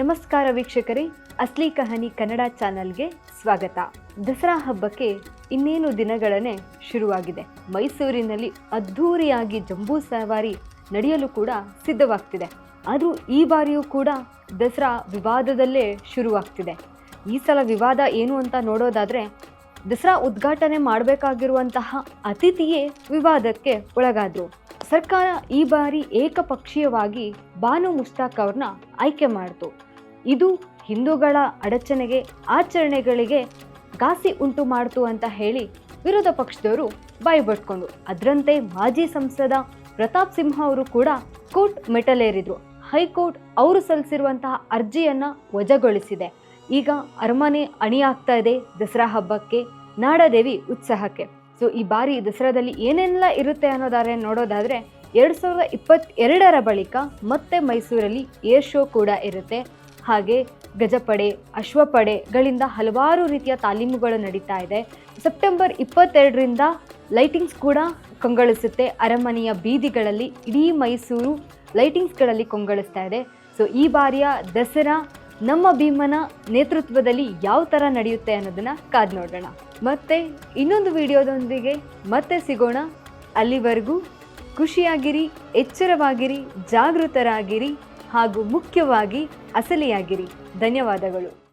ನಮಸ್ಕಾರ ವೀಕ್ಷಕರೇ, ಅಸ್ಲಿ ಕಹನಿ ಕನ್ನಡ ಚಾನಲ್ಗೆ ಸ್ವಾಗತ. ದಸರಾ ಹಬ್ಬಕ್ಕೆ ಇನ್ನೇನು ದಿನಗಳನ್ನೇ ಶುರುವಾಗಿದೆ. ಮೈಸೂರಿನಲ್ಲಿ ಅದ್ಧೂರಿಯಾಗಿ ಜಂಬೂ ಸವಾರಿ ನಡೆಯಲು ಕೂಡ ಸಿದ್ಧವಾಗ್ತಿದೆ. ಆದರೂ ಈ ಬಾರಿಯೂ ಕೂಡ ದಸರಾ ವಿವಾದದಲ್ಲೇ ಶುರುವಾಗ್ತಿದೆ. ಈ ಸಲ ವಿವಾದ ಏನು ಅಂತ ನೋಡೋದಾದರೆ, ದಸರಾ ಉದ್ಘಾಟನೆ ಮಾಡಬೇಕಾಗಿರುವಂತಹ ಅತಿಥಿಯೇ ವಿವಾದಕ್ಕೆ ಒಳಗಾದರು. ಸರ್ಕಾರ ಈ ಬಾರಿ ಏಕಪಕ್ಷೀಯವಾಗಿ ಬಾನು ಮುಸ್ತಾಕ್ ಅವ್ರನ್ನ ಆಯ್ಕೆ ಮಾಡಿತು. ಇದು ಹಿಂದೂಗಳ ಅಡಚಣೆಗೆ, ಆಚರಣೆಗಳಿಗೆ ಘಾಸಿ ಉಂಟು ಮಾಡ್ತು ಅಂತ ಹೇಳಿ ವಿರೋಧ ಪಕ್ಷದವರು ಬಾಯ್ಬಟ್ಕೊಂಡು ಅದರಂತೆ ಮಾಜಿ ಸಂಸದ ಪ್ರತಾಪ್ ಸಿಂಹ ಅವರು ಕೂಡ ಕೋರ್ಟ್ ಮೆಟಲೇರಿದ್ರು ಹೈಕೋರ್ಟ್ ಅವರು ಸಲ್ಲಿಸಿರುವಂತಹ ಅರ್ಜಿಯನ್ನ ವಜಾಗೊಳಿಸಿದೆ. ಈಗ ಅರಮನೆ ಅಣಿಯಾಗ್ತಾ ಇದೆ ದಸರಾ ಹಬ್ಬಕ್ಕೆ, ನಾಡದೇವಿ ಉತ್ಸಾಹಕ್ಕೆ. ಸೊ, ಈ ಬಾರಿ ದಸರಾದಲ್ಲಿ ಏನೆಲ್ಲ ಇರುತ್ತೆ ಅನ್ನೋದಾದ್ರೆ ನೋಡೋದಾದ್ರೆ, ಎರಡು ಸಾವಿರದ ಇಪ್ಪತ್ತೆರಡರ ಬಳಿಕ ಮತ್ತೆ ಮೈಸೂರಲ್ಲಿ ಏರ್ ಶೋ ಕೂಡ ಇರುತ್ತೆ. ಹಾಗೆ ಗಜಪಡೆ ಅಶ್ವಪಡೆಗಳಿಂದ ಹಲವಾರು ರೀತಿಯ ತಾಲೀಮುಗಳು ನಡೀತಾ ಇದೆ. ಸೆಪ್ಟೆಂಬರ್ ಇಪ್ಪತ್ತೆರಡರಿಂದ ಲೈಟಿಂಗ್ಸ್ ಕೂಡ ಕಂಗೊಳಿಸುತ್ತೆ. ಅರಮನೆಯ ಬೀದಿಗಳಲ್ಲಿ ಇಡೀ ಮೈಸೂರು ಲೈಟಿಂಗ್ಸ್ಗಳಲ್ಲಿ ಕೊಂಗೊಳಿಸ್ತಾ ಇದೆ. ಸೊ ಈ ಬಾರಿಯ ದಸರಾ ನಮ್ಮ ಭೀಮನ ನೇತೃತ್ವದಲ್ಲಿ ಯಾವ ಥರ ನಡೆಯುತ್ತೆ ಅನ್ನೋದನ್ನು ಕಾದ್ ನೋಡೋಣ. ಮತ್ತೆ ಇನ್ನೊಂದು ವಿಡಿಯೋದೊಂದಿಗೆ ಮತ್ತೆ ಸಿಗೋಣ. ಅಲ್ಲಿವರೆಗೂ ಖುಷಿಯಾಗಿರಿ, ಎಚ್ಚರವಾಗಿರಿ, ಜಾಗೃತರಾಗಿರಿ. ಹಾಗೂ ಮುಖ್ಯವಾಗಿ ಅಸಲಿಯಾಗಿರಿ. ಧನ್ಯವಾದಗಳು.